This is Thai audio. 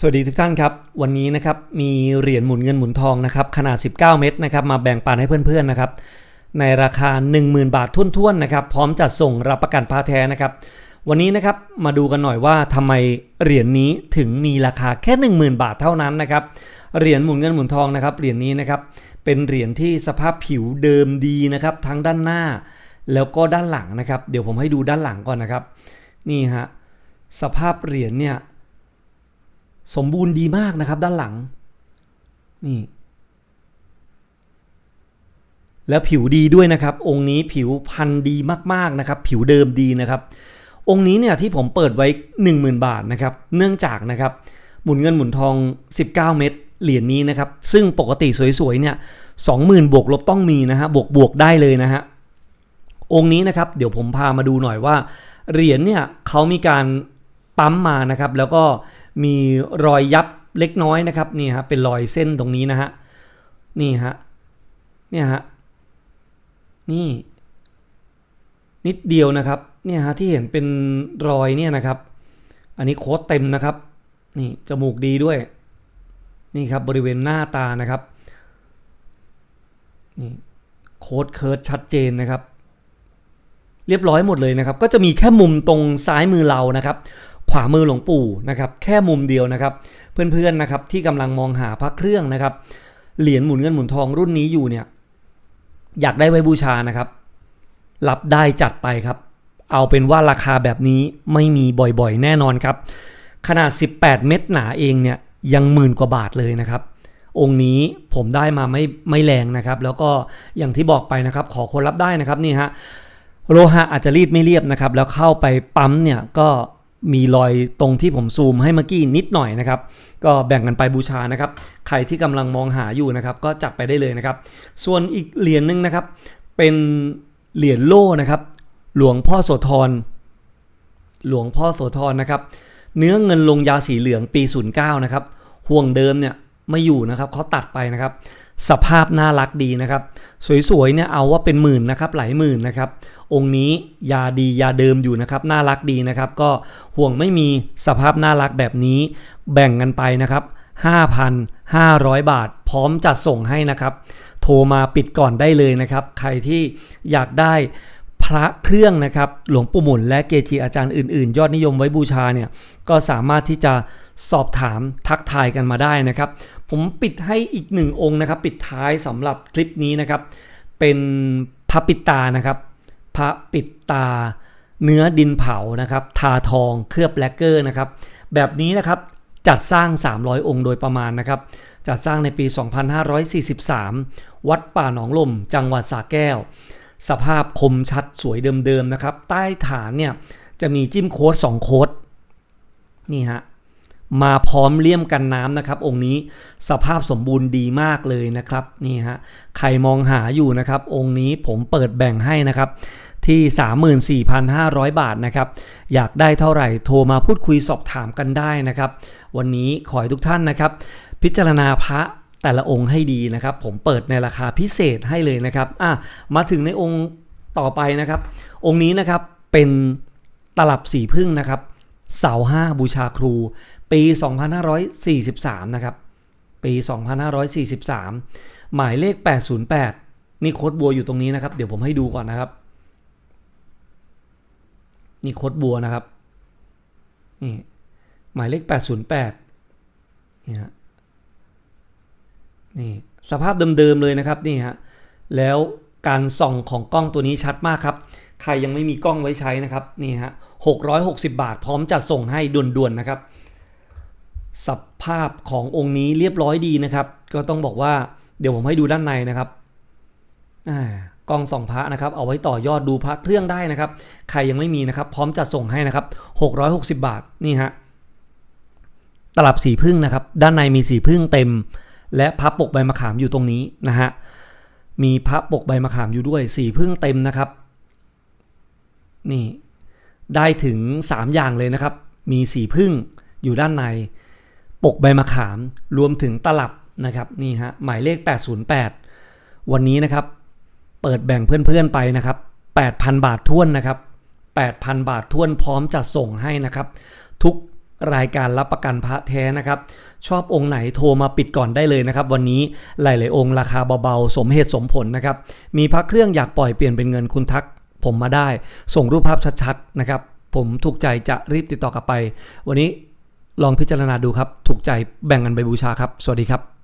สวัสดีทุกท่านครับ วันนี้นะครับมีเหรียญหมุนเงินหมุนทองนะครับขนาด 19 เม็ดนะครับมาแบ่งปันให้เพื่อนๆนะครับในราคา 10,000 บาททุ่นๆนะครับพร้อมจัดส่งรับประกันพาแท้นะครับวันนี้นะครับมาดูกันหน่อยว่าทำไมเหรียญนี้ถึงมีราคาแค่ 10,000 บาทเท่านั้นนะครับเหรียญหมุนเงินหมุนทองนะครับเหรียญนี้นะครับเป็นเหรียญที่สภาพผิวเดิมดีนะครับทั้งด้านหน้า แล้วก็ด้านหลังนะครับ เดี๋ยวผมให้ดูด้านหลังก่อนนะครับนี่ฮะสภาพเหรียญเนี่ย สมบูรณ์ดีมากนะครับด้านหลัง นี่ แล้วผิวดีด้วยนะครับ องค์นี้ผิวพันธุ์ดีมากๆนะครับ ผิวเดิมดีนะครับ องค์นี้เนี่ยที่ผมเปิดไว้ 10,000 บาทนะครับ เนื่องจากนะครับ หมุนเงินหมุนทอง 19 เม็ดเหรียญนี้นะครับ ซึ่งปกติสวยๆเนี่ย20,000 บวกลบต้องมีนะฮะบวกบวกได้เลยนะฮะองค์นี้นะครับเดี๋ยวผมพามาดูหน่อยว่าเหรียญเนี่ยเขามีการปั๊มมานะครับ แล้วก็ มีรอยยับเล็กน้อยนะครับนี่ฮะเป็นรอยเส้นตรงนี้นะฮะนี่ฮะเนี่ยฮะนี่นิดเดียวนะครับเนี่ยฮะที่เห็นเป็นรอยเนี่ยนะครับ อันนี้โค้ดเต็มนะครับนี่จมูกดีด้วยนี่ครับบริเวณหน้าตานะครับนี่โค้ดเคิร์ดชัดเจนนะครับ เรียบร้อยหมดเลยนะครับ ก็จะมีแค่มุมตรงซ้ายมือเรานะครับ ขวามือหลวงปู่นะครับแค่มุมเดียวนะครับ เพื่อนๆนะครับที่กำลังมองหาพระเครื่องนะครับ เหรียญหมุนเงินหมุนทองรุ่นนี้อยู่เนี่ยอยากได้ไว้บูชานะครับรับได้จัดไปครับ เอาเป็นว่าราคาแบบนี้ไม่มีบ่อยๆ แน่นอนครับ ขนาด 18 เม็ดหนาเองเนี่ยยังหมื่นกว่าบาทเลยนะครับ องค์นี้ผมได้มาไม่ไม่แรงนะครับ แล้วก็อย่างที่บอกไปนะครับ ขอคนรับได้นะครับนี่ฮะโลหะอาจจะรีดไม่เรียบนะครับ แล้วเข้าไปปั๊มเนี่ยก็ มีรอยตรงที่ผมซูมให้เมื่อกี้นิดหน่อยนะครับ ก็แบ่งกันไปบูชานะครับ ใครที่กำลังมองหาอยู่นะครับ ก็จับไปได้เลยนะครับ ส่วนอีกเหรียญหนึ่งนะครับ เป็นเหรียญโล่นะครับ หลวงพ่อโสธรหลวงพ่อโสธรนะครับ เนื้อเงินลงยาสีเหลืองปี 09นะครับห่วงเดิมเนี่ยไม่อยู่นะครับเขาตัดไปนะครับ สภาพน่ารักดีนะครับ สวยๆเนี่ยเอาว่าเป็นหมื่นนะครับหลายหมื่นนะครับ องค์นี้ยาดียาเดิมอยู่นะครับ น่ารักดีนะครับ ก็ห่วงไม่มีสภาพน่ารักแบบนี้แบ่งกันไปนะครับ 5,500 บาท พร้อมจัดส่งให้นะครับ โทรมาปิดก่อนได้เลยนะครับ ใครที่อยากได้ ระเครื่องนะครับหลวงปู่หมุนและเกจิอาจารย์อื่นๆ ยอดนิยมไว้บูชาเนี่ยก็สามารถที่จะสอบถามทักทายกันมาได้นะครับ ผมปิดให้อีกหนึ่งองค์นะครับ ปิดท้ายสำหรับคลิปนี้นะครับ เป็นพระปิตานะครับพระปิตาเนื้อดินเผานะครับ ทาทองเคลือบแลกเกอร์นะครับ แบบนี้นะครับจัดสร้าง 300 องค์โดยประมาณนะครับ จัดสร้างในปี 2543 วัดป่าหนองลม จังหวัดสระแก้ว สภาพคมชัดสวยเดิมๆนะครับ ใต้ฐานเนี่ยจะมีจิ้มโค้ด2โค้ดนี่ฮะมาพร้อมเลี่ยมกันน้ำนะครับ องค์นี้สภาพสมบูรณ์ดีมากเลยนะครับนี่ฮะใครมองหาอยู่นะครับ องค์นี้ผมเปิดแบ่งให้นะครับที่ 34,500 บาทนะครับ อยากได้เท่าไหร่โทรมาพูดคุยสอบถามกันได้นะครับ วันนี้ขอให้ทุกท่านนะครับ พิจารณาพระ แต่ละองค์ให้ดีนะครับ ผมเปิดในราคาพิเศษให้เลยนะครับอะมาถึงในองค์ต่อไปนะครับ องค์นี้นะครับเป็นตลับสีพึ่งนะครับ เสาห้าบูชาครู ปี 2543 นะครับ ปี 2543 หมายเลข 808 นี่โคดบัวอยู่ตรงนี้นะครับ เดี๋ยวผมให้ดูก่อนนะครับ นี่โคดบัวนะครับ นี่หมายเลข 808นี่ฮะ นี่สภาพเดิมๆเลยนะครับนี่ฮะแล้วการส่องของกล้องตัวนี้ชัดมากครับ ใครยังไม่มีกล้องไว้ใช้นะครับนี่ฮะ660 บาท พร้อมจัดส่งให้ด่วนๆนะครับสภาพขององค์นี้เรียบร้อยดีนะครับ ก็ต้องบอกว่าเดี๋ยวผมให้ดูด้านในนะครับกล้องส่องพระนะครับ เอาไว้ต่อยอดดูพระเครื่องได้นะครับ ใครยังไม่มีนะครับ พร้อมจัดส่งให้นะครับ 660 บาทนี่ฮะตลับสีพึ่งนะครับ ด้านในมีสีพึ่งเต็ม และพับปกใบมะขามอยู่ตรงนี้นะฮะ มีพับปกใบมะขามอยู่ด้วยสีพึ่งเต็มนะครับ นี่ได้ถึง 3 อย่างเลยนะครับ มีสีพึ่งอยู่ด้านใน ปกใบมะขามรวมถึงตลับนะครับนี่ฮะหมายเลข 808 วันนี้นะครับ เปิดแบ่งเพื่อนๆไปนะครับ 8,000 บาทท้วนนะครับ 8,000 บาทท้วนพร้อมจัดส่งให้นะครับ ทุก รายการรับประกันพระแท้นะครับ ชอบองค์ไหนโทรมาปิดก่อนได้เลยนะครับ วันนี้หลายๆองค์ราคาเบาๆ สมเหตุสมผลนะครับ มีพระเครื่องอยากปล่อยเปลี่ยนเป็นเงินคุณทักผมมาได้ ส่งรูปภาพชัดๆนะครับ ผมถูกใจจะรีบติดต่อกลับไป วันนี้ลองพิจารณาดูครับ ถูกใจแบ่งกันไปบูชาครับ สวัสดีครับ